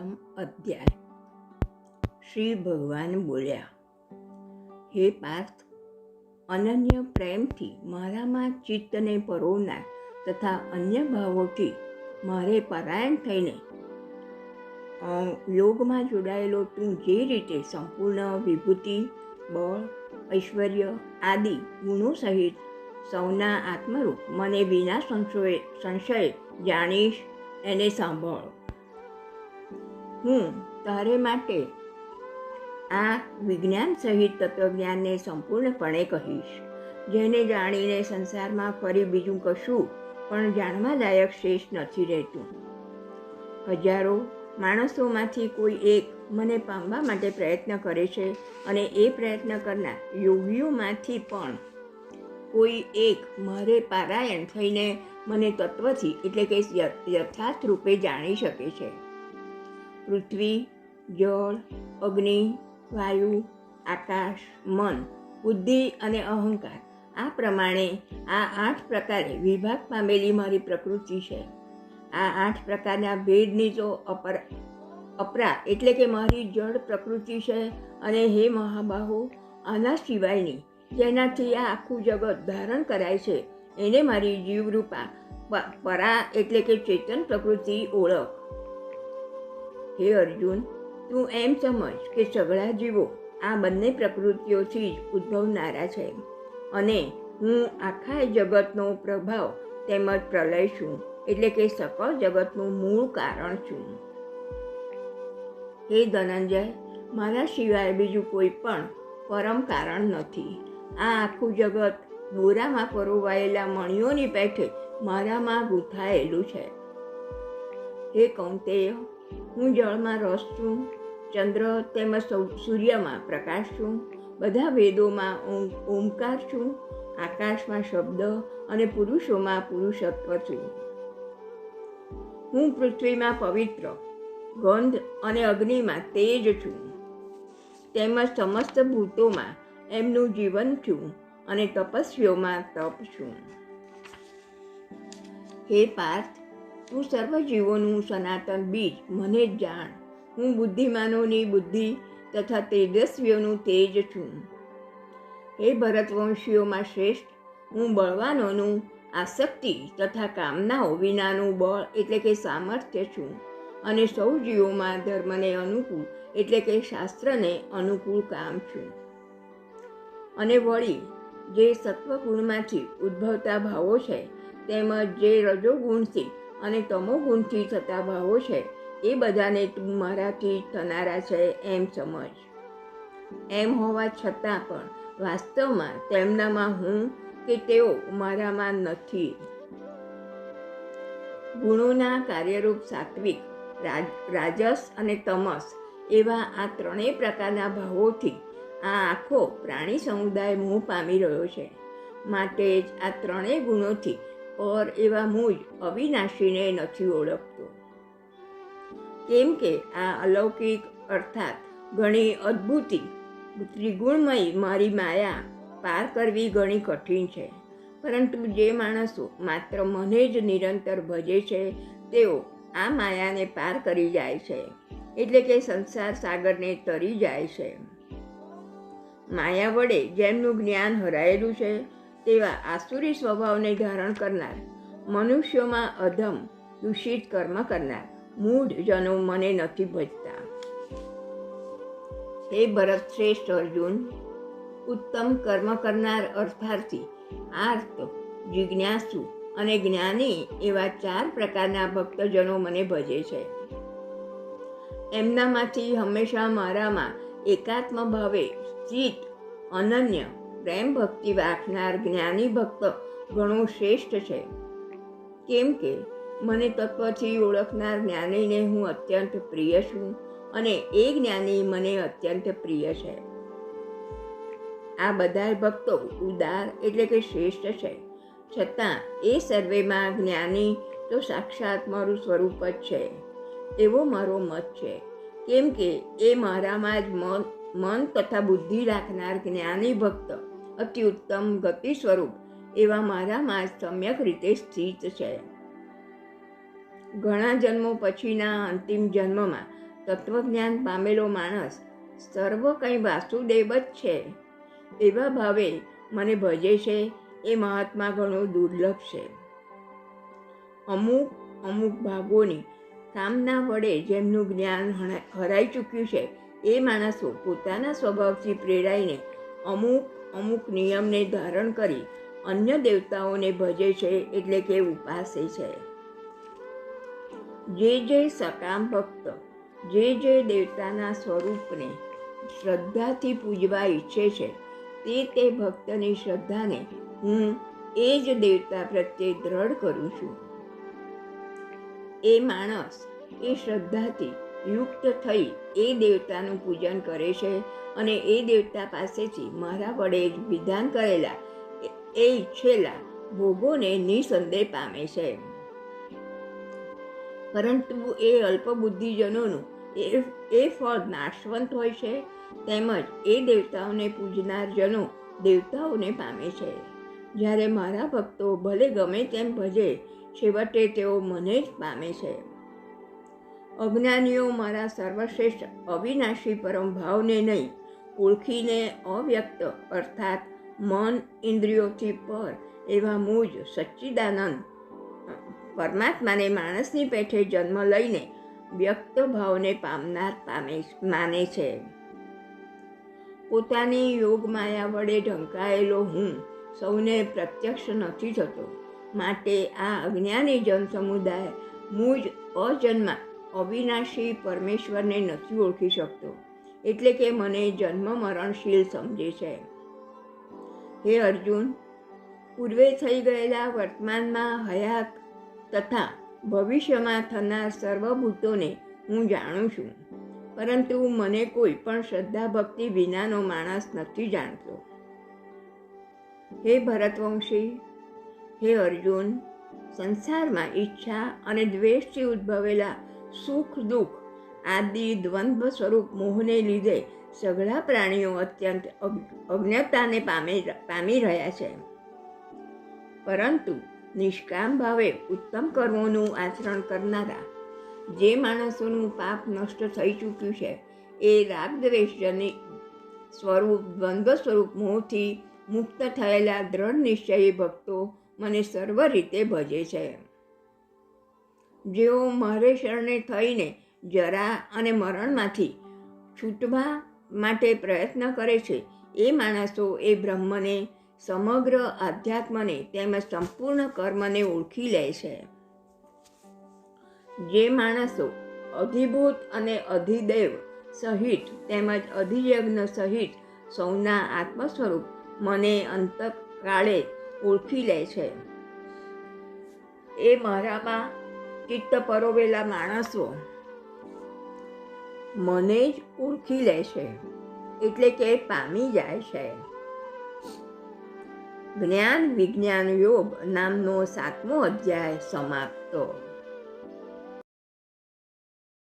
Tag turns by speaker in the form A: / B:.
A: સાતમ અધ્યાય. શ્રી ભગવાન બોલ્યા, હે પાર્થ, અનન્ય પ્રેમથી મારામાં ચિત્તને પરોવનાર તથા અન્ય ભાવોથી મારે પરાયણ થઈને યોગમાં જોડાયેલો તું જે રીતે સંપૂર્ણ વિભૂતિ, બળ, ઐશ્વર્ય આદિ ગુણો સહિત સૌના આત્મરૂપ મને વિના સંશય સંશય જાણીશ, એને સાંભળ. હું તારે માટે આ વિજ્ઞાન સહિત તત્વજ્ઞાનને સંપૂર્ણપણે કહીશ. જેને જાણીને સંસારમાં ફરી બીજું કશું પણ જાણવાલાયક શ્રેષ્ઠ નથી રહેતું. હજારો માણસોમાંથી કોઈ એક મને પામવા માટે પ્રયત્ન કરે છે અને એ પ્રયત્ન કરનાર યોગીઓમાંથી પણ કોઈ એક મારે પારાયણ થઈને મને તત્વથી એટલે કે યથાર્થ રૂપે જાણી શકે છે. પૃથ્વી, જળ, અગ્નિ, વાયુ, આકાશ, મન, બુદ્ધિ અને અહંકાર. આ પ્રમાણે આ આઠ પ્રકારે વિભાગ પામેલી મારી પ્રકૃતિ છે. આ આઠ પ્રકારના ભેદની તો અપર, અપરા એટલે કે મારી જળ પ્રકૃતિ છે અને હે મહાબાહુ, આના સિવાયની જેનાથી આ આખું જગત ધારણ કરાય છે, એને મારી જીવરૂપા પરા એટલે કે ચેતન પ્રકૃતિ ઓળખ. હે અર્જુન, તું એમ સમજ કે સગળા જીવો આ બંને પ્રકૃતિઓથી જ ઉદ્ભવનારા છે અને હું આખા જગતનો પ્રભાવ તેમજ પ્રલય છું, એટલે કે સકળ જગતનું મૂળ કારણ છું. હે ધનંજય, મારા સિવાય બીજું કોઈ પણ પરમ કારણ નથી. આ આખું જગત દોરામાં પરોવાયેલા મણિઓની પેઠે મારામાં ગૂંથાયેલું છે. હે કૌંતેય હું જળમાં રસ છું, ચંદ્ર તેમજ સૂર્યમાં પ્રકાશ છું, બધા વેદોમાં ઓમકાર છું, આકાશમાં શબ્દ અને પુરુષોમાં પુરુષત્વ છું. હું પૃથ્વીમાં પવિત્ર, ગંધ અને અગ્નિમાં તેજ છું. તેમજ સમસ્ત ભૂતોમાં એમનું જીવન છું અને તપસ્વીઓમાં તપ છું. હે પાર્થ તું સર્વ જીવોનું સનાતન બીજ, મને જ જાણ. હું બુદ્ધિમાનોની બુદ્ધિ તથા તેજસ્વીઓનું તેજ છું. હે ભરતવંશીઓમાં શ્રેષ્ઠ, હું બળવાનોનું આસક્તિ તથા કામનાઓ વિનાનું બળ એટલે કે સામર્થ્ય છું. અને સૌ જીવોમાં ધર્મને અનુકૂળ એટલે કે શાસ્ત્રને અનુકૂળ કામ છું. અને વળી, જે સત્વગુણમાંથી ઉદ્ભવતા ભાવો છે, તેમજ જે રજોગુણથી અને તમોગુણથી થતા ભાવો છે. એ બધાને તું મારાથી થનારા છે એમ સમજ. એમ હોવા છતાં પણ વાસ્તવમાં તેમનામાં હું કે તેઓ મારામાં નથી. ગુણોના કાર્યરૂપ સાત્વિક, રાજ- રાજસ અને તમસ એવા આ ત્રણેય પ્રકારના ભાવોથી આ આખો પ્રાણી સમુદાય મોહ પામી રહ્યો છે. માટે જ આ ત્રણેય ગુણોથી પર એવા મુજ અવિનાશીને નથી ઓળખતો. કેમ કે આ અલૌકિક અર્થાત ઘણી અદ્ભુતિ ત્રિગુણમય મારી માયા પાર કરવી ઘણી કઠિન છે. પરંતુ જે માણસો માત્ર મને જ નિરંતર ભજે છે, તેઓ આ માયાને પાર કરી જાય છે, એટલે કે સંસાર સાગરને તરી જાય છે. માયા વડે જેમનું જ્ઞાન હરાયેલું છે તેવા આસુરી સ્વભાવને ધારણ કરનાર, મનુષ્યોમાં અધમ, દૂષિત કર્મ કરનાર મૂઢ જનો મને નથી ભજતા. હે ભરત શ્રેષ્ઠ અર્જુન, ઉત્તમ કર્મ કરનાર અર્થાર્થી, આર્ત, જિજ્ઞાસુ અને જ્ઞાની એવા ચાર પ્રકારના ભક્તજનો મને ભજે છે. એમનામાંથી હંમેશા મારામાં એકાત્મ ભાવે સ્થિત, અનન્ય પ્રેમ ભક્તિ રાખનાર જ્ઞાની ભક્ત ઘણો શ્રેષ્ઠ છે. કેમ કે મને તત્વથી ઓળખનાર જ્ઞાનીને હું અત્યંત પ્રિય છું અને એ જ્ઞાની મને અત્યંત પ્રિય છે. આ બધા ભક્તો ઉદાર એટલે કે શ્રેષ્ઠ છે. છતાં એ સર્વેમાં જ્ઞાની તો સાક્ષાત મારું સ્વરૂપ જ છે. એવો મારો મત છે. કેમ કે એ મારામાં જ મન મન તથા બુદ્ધિ રાખનાર જ્ઞાની ભક્ત અતિ ઉત્તમ ગતિ સ્વરૂપ એવા મારામાં સમ્યક રીતે સ્થિત છે. ઘણા જન્મો પછીના અંતિમ જન્મમાં તત્વજ્ઞાન પામેલો માણસ સર્વ કંઈ વાસુદેવ જ છે. એવા ભાવે મને ભજે છે એ મહાત્મા ઘણો દુર્લભ છે. અમુક અમુક ભાગોની કામના વડે જેમનું જ્ઞાન હરાઈ ચૂક્યું છે એ માણસો પોતાના સ્વભાવથી પ્રેરાઈને અમુક અમુક નિયમને ધારણ કરી અન્ય દેવતાઓને ભજે છે એટલે કે ઉપાસે છે. જે જે સકામ ભક્ત, જે જે દેવતાના સ્વરૂપને શ્રદ્ધાથી પૂજવા ઈચ્છે છે, તે તે ભક્તની શ્રદ્ધાને હું એ જ દેવતા પ્રત્યે દ્રઢ કરું છું. એ માણસ એ શ્રદ્ધાથી યુક્ત થઈ એ દેવતાનું પૂજન કરે છે અને એ દેવતા પાસેથી મારા વડે વિધાન કરેલા, એ ઈચ્છેલા ભોગોને નિસંદેહ પામે છે. પરંતુ એ અલ્પબુદ્ધિજનોનું એ એ ફળ નાશવંત હોય છે, તેમજ એ દેવતાઓને પૂજનારજનો દેવતાઓને પામે છે. જ્યારે મારા ભક્તો ભલે ગમે તેમ ભજે, છેવટે તેઓ મને જ પામે છે. અજ્ઞાનીઓ મારા સર્વશ્રેષ્ઠ અવિનાશી પરમ ભાવને નહીં ઓળખીને અવ્યક્ત, અર્થાત મન ઇન્દ્રિયોથી પર, એવા મૂજ સચ્ચિદાનંદ, પરમાત્માને માણસની પેઠે જન્મ લઈને વ્યક્ત ભાવને પામનાર પામે માને છે. પોતાની યોગ માયા વડે ઢંકાયેલો હું સૌને પ્રત્યક્ષ નથી થતો. માટે આ અજ્ઞાની જન સમુદાય મુજ અજન્મા અવિનાશી પરમેશ્વરને નથી ઓળખી શકતો. એટલે કે મને જન્મ મરણશીલ સમજે છે. હે અર્જુન, પૂર્વે થઈ ગયેલા વર્તમાનમાં હયાત તથા ભવિષ્યમાં થનાર સર્વભૂતોને હું જાણું છું, પરંતુ મને કોઈ પણ શ્રદ્ધા ભક્તિ વિનાનો માણસ નથી જાણતો. હે ભરતવંશી, હે અર્જુન, સંસારમાં ઈચ્છા અને દ્વેષથી ઉદ્ભવેલા સુખ દુઃખ આદિ દ્વંદ્વ સ્વરૂપ મોહને લીધે સઘળા પ્રાણીઓ અત્યંત અજ્ઞતાને પામી પામી રહ્યા છે. પરંતુ નિષ્કામ ભાવે ઉત્તમ કર્મોનું આચરણ કરનારા જે માણસોનું પાપ નષ્ટ થઈ ચૂક્યું છે, એ રાગદ્વેષજની સ્વરૂપ, દ્વંદ્વ સ્વરૂપ મોહથી મુક્ત થયેલા દ્રઢ નિશ્ચયી ભક્તો મને સર્વ રીતે ભજે છે. જેઓ મારે શરણે થઈને જરા અને મરણમાંથી છૂટવા માટે પ્રયત્ન કરે છે. એ માણસો એ બ્રહ્મને, સમગ્ર આધ્યાત્મને તેમજ સંપૂર્ણ કર્મને ઓળખી લે છે. જે માણસો અધિભૂત અને અધિદેવ સહિત તેમજ અધિયજ્ઞ સહિત સૌના આત્મ સ્વરૂપ મને અંતકાળે ઓળખી લે છે. એ મારામાં ચિત્ત પરોવેલા માણસો મને જ ઓળખી લે છે, એટલે કે પામી જાય છે. જ્ઞાન વિજ્ઞાન યોગ નામનો સાતમો અધ્યાય સમાપ્ત.